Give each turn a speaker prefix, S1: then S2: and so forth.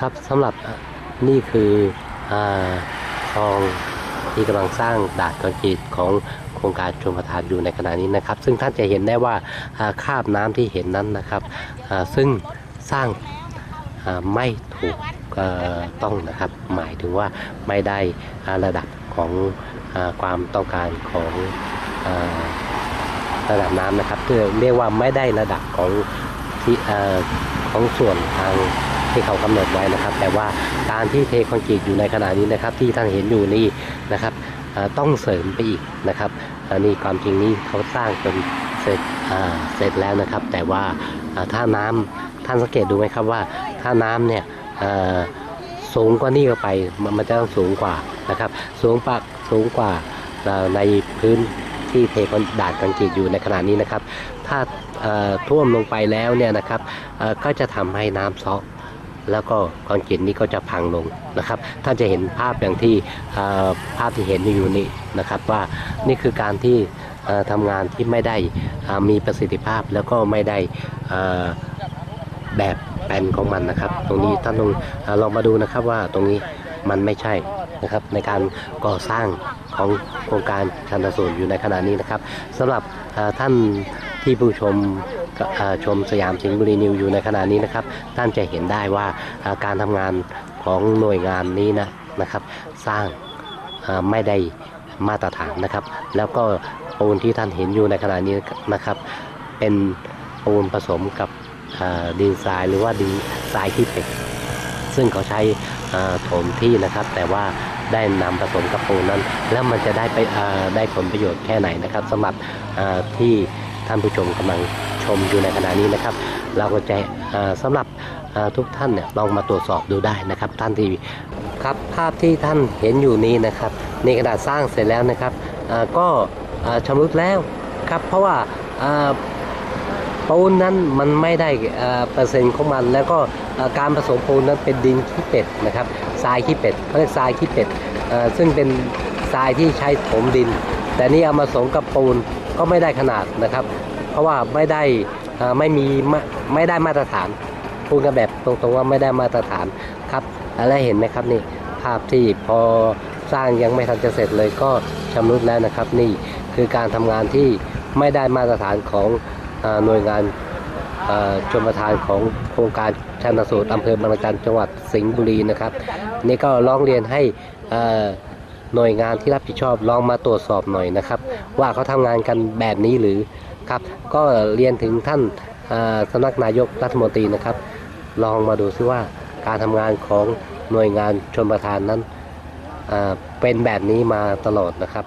S1: ครับสำหรับนี่คืออาคลองที่กำลังสร้างดาดคอนกรีตของโครงการชมประทานอยู่ในขณะนี้นะครับ ซึ่งท่านจะเห็นได้ว่าอ่าคาบน้ำที่เห็นนั้นนะครับซึ่งสร้างไม่ถูกต้องนะครับ หมายถึงว่าไม่ได้ระดับของอความต้องการของอระดับน้ำนะครับเรียกว่าไม่ได้ระดับของที่อของส่วนทาง ที่เขากำหนดไว้นะครับ แต่ว่าการที่เทคอนกรีตอยู่ในขณะนี้นะครับ ที่ท่านเห็นอยู่นี่นะครับต้องเสริมไปอีกนะครับอันนี้ความจริงนี้เขาสร้างจนเสร็จเสร็จแล้วนะครับ แต่ว่าอ่าถ้าน้ำท่านสังเกตดูไหมครับว่าถ้าน้ำเนี่ยสูงกว่านี้ก็ไปมันมันจะต้องสูงกว่านะครับ สูงปากสูงกว่าในพื้นที่เทคอนดาดคอนกรีตอยู่ในขณะนี้นะครับ ถ้าท่วมลงไปแล้วเนี่ยนะครับก็จะทำให้น้ำซอก แล้วก็คอนกรีตนี้ก็จะพังลงนะครับ ท่านจะเห็นภาพอย่างที่ภาพที่เห็นอยู่นี่นะครับว่านี่คือการที่เอ่อทำงานที่ไม่ได้มีประสิทธิภาพแล้วก็ไม่ได้แบบแปลนของมันนะครับ ตรงนี้ท่านลองลองมาดูนะครับว่าตรงนี้มันไม่ใช่นะครับในการก่อสร้างของโครงการชันสูตรอยู่ในขณะนี้นะครับสำหรับท่านที่ผู้ชม ชมสยามสิงห์บุรีนิวอยู่ในขณะนี้นะครับ ท่านจะเห็นได้ว่าการทำงานของหน่วยงานนี้นะนะครับ สร้างไม่ได้มาตรฐานนะครับ แล้วก็ปูนที่ท่านเห็นอยู่ในขณะนี้นะครับ เป็นปูนผสมกับดินทรายหรือว่าดินทรายที่เป็ดซึ่งเขาใช้เอ่อถมที่นะครับ แต่ว่าได้นำผสมกับปูนนั้น แล้วมันจะได้ไปได้ผลประโยชน์แค่ไหนนะครับสำหรับที่ท่านผู้ชมกำลัง ชมอยู่ในขณะนี้นะครับ เราก็จะสำหรับทุกท่านเนี่ยลองมาตรวจสอบดูได้นะครับ ท่านที่ครับภาพที่ท่านเห็นอยู่นี้นะครับในกระดาษสร้างเสร็จแล้วนะครับก็ชำรุดแล้วครับ เพราะว่าปูนนั้นมันไม่ได้เปอร์เซ็นต์ของมัน แล้วก็การผสมปูนนั้นเป็นดินขี้เป็ดนะครับทรายขี้เป็ดเขาเรียกทรายขี้เป็ดซึ่งเป็นทรายที่ใช้ถมดิน แต่นี่เอามาผสมกับปูนก็ไม่ได้ขนาดนะครับ ราะว่าไม่ได้ไม่มีไม่ได้มาตรฐานพูดกันแบบตรงๆว่าไม่ได้มาตรฐานครับแล้วเห็นไหมครับนี่ภาพที่พอสร้างยังไม่ทันจะเสร็จเลยก็ชำรุดแล้วนะครับ นี่คือการทำงานที่ไม่ได้มาตรฐานของอหน่วยงานชมประทานของโครงการชันสูตรอำเภอบางระจันจังหวัดสิงห์บุรีนะครับ นี่ก็ร้องเรียนให้หน่วยงานที่รับผิดชอบลองมาตรวจสอบหน่อยนะครับ ว่าเขาทำงานกันแบบนี้หรือ ครับก็เรียนถึงท่านสำนักนายกรัฐมนตรีนะครับ ลองมาดูซิว่าการทำงานของหน่วยงานชนประทานนั้นเป็นแบบนี้มาตลอดนะครับ